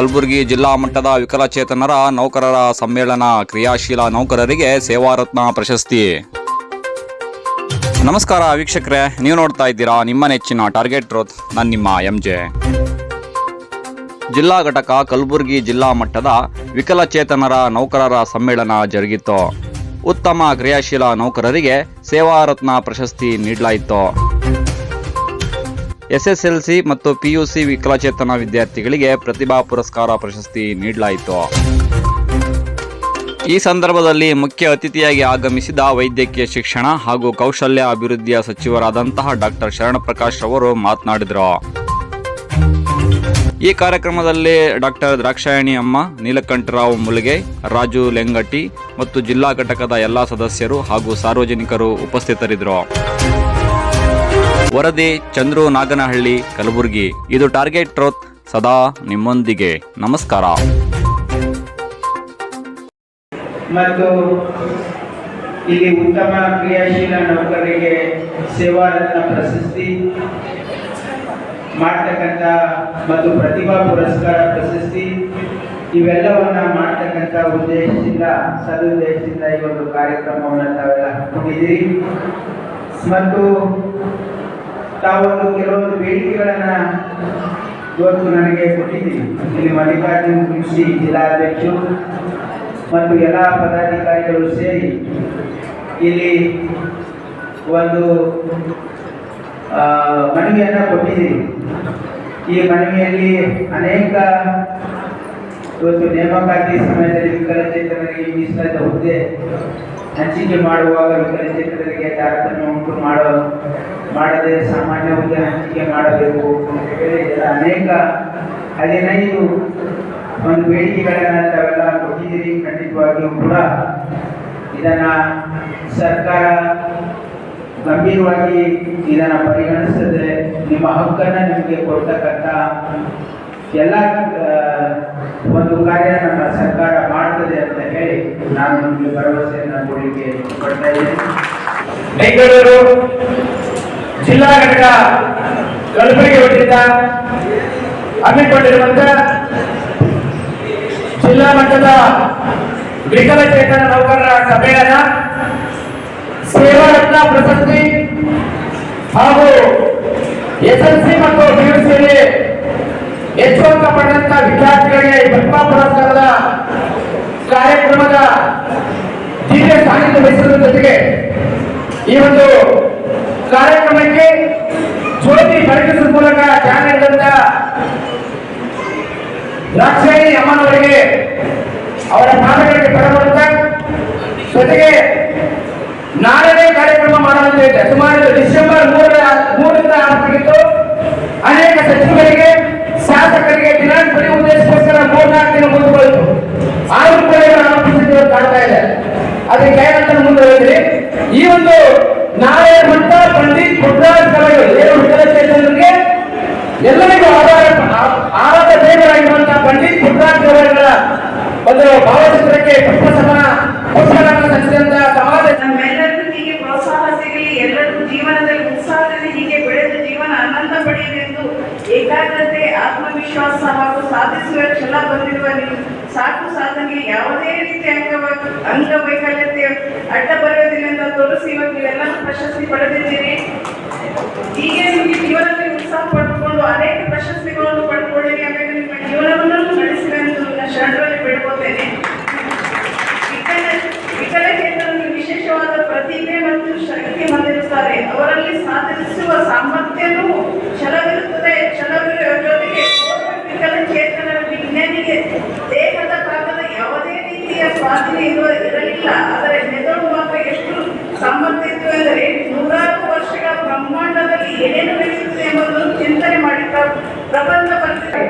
ಕಲಬುರಗಿ ಜಿಲ್ಲಾ ಮಟ್ಟದ ವಿಕಲಚೇತನರ ನೌಕರರ ಸಮ್ಮೇಳನ ಕ್ರಿಯಾಶೀಲ ನೌಕರರಿಗೆ ಸೇವಾರತ್ನ ಪ್ರಶಸ್ತಿ. ನಮಸ್ಕಾರ ವೀಕ್ಷಕರೇ, ನೀವು ನೋಡ್ತಾ ಇದ್ದೀರಾ ನಿಮ್ಮ ನೆಚ್ಚಿನ ಟಾರ್ಗೆಟ್ ರೋತ್ ನಾನು ನಿಮ್ಮ ಎಂ ಜೆ ಜಿಲ್ಲಾ ಘಟಕ ಕಲಬುರಗಿ ಜಿಲ್ಲಾ ಮಟ್ಟದ ವಿಕಲಚೇತನರ ನೌಕರರ ಸಮ್ಮೇಳನ ಜರುಗಿತು ಉತ್ತಮ ಕ್ರಿಯಾಶೀಲ ನೌಕರರಿಗೆ ಸೇವಾರತ್ನ ಪ್ರಶಸ್ತಿ ನೀಡಲಾಯಿತು. ಎಸ್ಎಸ್ಎಲ್ಸಿ ಮತ್ತು ಪಿಯುಸಿ ವಿಕಲಚೇತನ ವಿದ್ಯಾರ್ಥಿಗಳಿಗೆ ಪ್ರತಿಭಾ ಪುರಸ್ಕಾರ ಪ್ರಶಸ್ತಿ ನೀಡಲಾಯಿತು. ಈ ಸಂದರ್ಭದಲ್ಲಿ ಮುಖ್ಯ ಅತಿಥಿಯಾಗಿ ಆಗಮಿಸಿದ ವೈದ್ಯಕೀಯ ಶಿಕ್ಷಣ ಹಾಗೂ ಕೌಶಲ್ಯ ಅಭಿವೃದ್ಧಿಯ ಸಚಿವರಾದಂತಹ ಡಾಕ್ಟರ್ ಶರಣಪ್ರಕಾಶ್ ಅವರು ಮಾತನಾಡಿದರು. ಈ ಕಾರ್ಯಕ್ರಮದಲ್ಲಿ ಡಾಕ್ಟರ್ ದ್ರಾಕ್ಷಾಯಣಿ ಅಮ್ಮ, ನೀಲಕಂಠರಾವ್ ಮುಲ್ಗೆ, ರಾಜು ಲೆಂಗಟಿ ಮತ್ತು ಜಿಲ್ಲಾ ಘಟಕದ ಎಲ್ಲ ಸದಸ್ಯರು ಹಾಗೂ ಸಾರ್ವಜನಿಕರು ಉಪಸ್ಥಿತರಿದ್ದರು. ವರದಿ ಚಂದ್ರು ನಾಗನಹಳ್ಳಿ, ಕಲಬುರಗಿ. ಇದು ಟಾರ್ಗೆಟ್ ಟ್ರೋತ್ ಸದಾ ನಿಮ್ಮೊಂದಿಗೆ. ನಮಸ್ಕಾರ. ಮತ್ತು ಇಲ್ಲಿ ಉತ್ತಮ ಕ್ರಿಯಾಶೀಲ ನೌಕರರಿಗೆ ಸೇವಾರತ್ನ ಪ್ರಶಸ್ತಿ ಮಾಡ್ತಕ್ಕಂಥ ಮತ್ತು ಪ್ರತಿಭಾ ಪುರಸ್ಕಾರ ಪ್ರಶಸ್ತಿ, ಇವೆಲ್ಲವನ್ನ ಮಾಡ್ತಕ್ಕಂಥ ಉದ್ದೇಶದಿಂದ, ಸದುದ್ದೇಶದಿಂದ ಈ ಒಂದು ಕಾರ್ಯಕ್ರಮವನ್ನು ತಾವೆಲ್ಲ ಹಮ್ಮಿಕೊಂಡಿದ್ದೀರಿ ಮತ್ತು ತಾವೊಂದು ಕೆಲವೊಂದು ಬೇಡಿಕೆಗಳನ್ನ ಇವತ್ತು ನನಗೆ ಕೊಟ್ಟಿದ್ದೀನಿ ಇಲ್ಲಿ ಮಲ್ಲಿಕಾರ್ಜುನ್ ಕೃಷಿ ಜಿಲ್ಲಾಧ್ಯಕ್ಷರು ಮತ್ತು ಎಲ್ಲ ಪದಾಧಿಕಾರಿಗಳು ಸೇರಿ ಇಲ್ಲಿ ಒಂದು ಮನವಿಯನ್ನು ಕೊಟ್ಟಿದ್ದೀವಿ ಈ ಮನವಿಯಲ್ಲಿ ಅನೇಕ ಇವತ್ತು ನೇಮಕಾತಿ ಸಮಯದಲ್ಲಿ ವಿಕಲಚೇತನರಿಗೆ ಮೀಸಲಾದ ಹುದ್ದೆ ಹಂಚಿಕೆ ಮಾಡುವಾಗ ವಿಕಲಚೇತನರಿಗೆ ಡಾಕ್ಟರ್ ಮಾಡದೆ ಸಾಮಾನ್ಯ ಹುದ್ದೆ ಹಂಚಿಕೆ ಮಾಡಬೇಕು ಅಂತ ಅನೇಕ ಹದಿನೈದು ಒಂದು ಬೇಡಿಕೆಗಳನ್ನ ತಾವೆಲ್ಲ ಕೊಟ್ಟಿದ್ದೀರಿ. ಖಂಡಿತವಾಗಿಯೂ ಕೂಡ ಇದನ್ನ ಸರ್ಕಾರ ಗಂಭೀರವಾಗಿ ಇದನ್ನ ಪರಿಗಣಿಸದೆ ನಿಮ್ಮ ಹಕ್ಕನ್ನ ನಿಮಗೆ ಕೊಡ್ತಕ್ಕಂಥ ಎಲ್ಲ ಒಂದು ಕಾರ್ಯ ನಮ್ಮ ಸರ್ಕಾರ ಮಾಡ್ತದೆ ಅಂತ ಹೇಳಿ ನಾನು ನಿಮಗೆ ಭರವಸೆಯನ್ನು ಕೊಡಲಿಕ್ಕೆ ಕೊಡ್ತಾ ಇದ್ದೇನೆ. ಜಿಲ್ಲಾ ಘಟಕ ಕಲಬುರಗಿ ವತಿಯಿಂದ ಹಮ್ಮಿಕೊಂಡಿರುವಂತ ಜಿಲ್ಲಾ ಮಟ್ಟದ ವಿಕಲಚೇತನ ನೌಕರರ ಸಮ್ಮೇಳನ ಸೇವಾರತ್ನ ಪ್ರಶಸ್ತಿ ಹಾಗೂ ಎಸ್ಎಲ್ಸಿ ಮತ್ತು ಪಿಯುಸಿಯಲ್ಲಿ ಅಂಕ ಪಡೆದಂತ ವಿದ್ಯಾರ್ಥಿಗಳಿಗೆ ಪದ್ಮ ಪುರಸ್ಕಾರದ ಕಾರ್ಯಕ್ರಮದ ದಿವ್ಯ ಸಾನ್ನಿಧ್ಯ ವಹಿಸುವುದರ ಜೊತೆಗೆ ಈ ಒಂದು ದ್ರಾಕ್ಷಾಯಿ ಅಮ್ಮನವರಿಗೆ ಅವರ ಪಾದಗಳಿಗೆ ಪರಬರುತ್ತಾ ಜೊತೆಗೆ ನಾಳೆನೇ ಕಾರ್ಯಕ್ರಮ ಮಾಡುವಂತೆ ಇದೆ ಸುಮಾರು ಡಿಸೆಂಬರ್ ಮೂರರ ಮೂರರಿಂದ ಆರಂಭವಾಗಿತ್ತು. ಅನೇಕ ಸಚಿವರಿಗೆ, ಶಾಸಕರಿಗೆ ದಿನಾಂಕ ಉದ್ದೇಶಕ್ಕೋಸ್ಕರ ಮೂರ್ನಾಲ್ಕು ದಿನ ಮುಂದುವರಿತು ಆರು ಕೂಡ ಇವರು ಆರಂಭಿಸಿದ್ದು ಕಾಣ್ತಾ ಇದೆ. ಅದಕ್ಕೆ ಏನಂತ ಮುಂದೆ ಹೇಳಿದ್ರಿ ಈ ಒಂದು ನಾಳೆ ಮಟ್ಟ ಪಂಡಿತ್ ಪುಟ್ಟರಾಜ್ ಕಲೆಗಳು ಎರಡು ವಿಕಲಚೇತನರಿಗೆ ಎಲ್ಲರಿಗೂ ಜೀವನದಲ್ಲಿ ಉತ್ಸಾಹದಲ್ಲಿ ಹೀಗೆ ಬೆಳೆದು ಜೀವನ ಆನಂದ ಪಡೆಯಲೆಂದು ಏಕಾಗ್ರತೆ, ಆತ್ಮವಿಶ್ವಾಸ ಹಾಗೂ ಸಾಧಿಸುವ ಛಲ ಬಂದಿರುವ ನೀವು, ಸಾಕು ಸಾಧನೆ ಯಾವುದೇ ರೀತಿಯ ಅಂಗವ ಅಂಗವೈಕಲ್ಯತೆ ಅಡ್ಡ ಬರೆಯೋದಿಲ್ಲ ತೋರಿಸಿ ಇವತ್ತು ಪ್ರಶಸ್ತಿ ಪಡೆದಿದ್ದೀರಿ. ಹೀಗೆ ಅವರಲ್ಲಿ ಸಾಧಿಸುವ ಸಾಮರ್ಥ್ಯನೂ ಛಲವಿರುತ್ತದೆ ಛಲವಿರುವ ಜೊತೆಗೆ ಓರ್ವ ವಿಕಲಚೇತನರ ವಿಜ್ಞಾನಿಗೆ ದೇಹದ ಭಾಗದ ಯಾವುದೇ ರೀತಿಯ ಸ್ವಾಧೀನ ಇರುವ ಇರಲಿಲ್ಲ. ಆದರೆ ಮೆದುಳು ಮಾತ್ರ ಎಷ್ಟು ಸಾಮರ್ಥ್ಯ ಇತ್ತು ಎಂದರೆ ನೂರಾರು ವರ್ಷಗಳ ಬ್ರಹ್ಮಾಂಡದಲ್ಲಿ ಏನೇನು ನಡೆಯುತ್ತದೆ ಎಂಬುದನ್ನು ಚಿಂತನೆ ಮಾಡಿದ್ದ ಪ್ರ- ಪ್ರಬಂಧ ಬರೆದಿದ್ದಾರೆ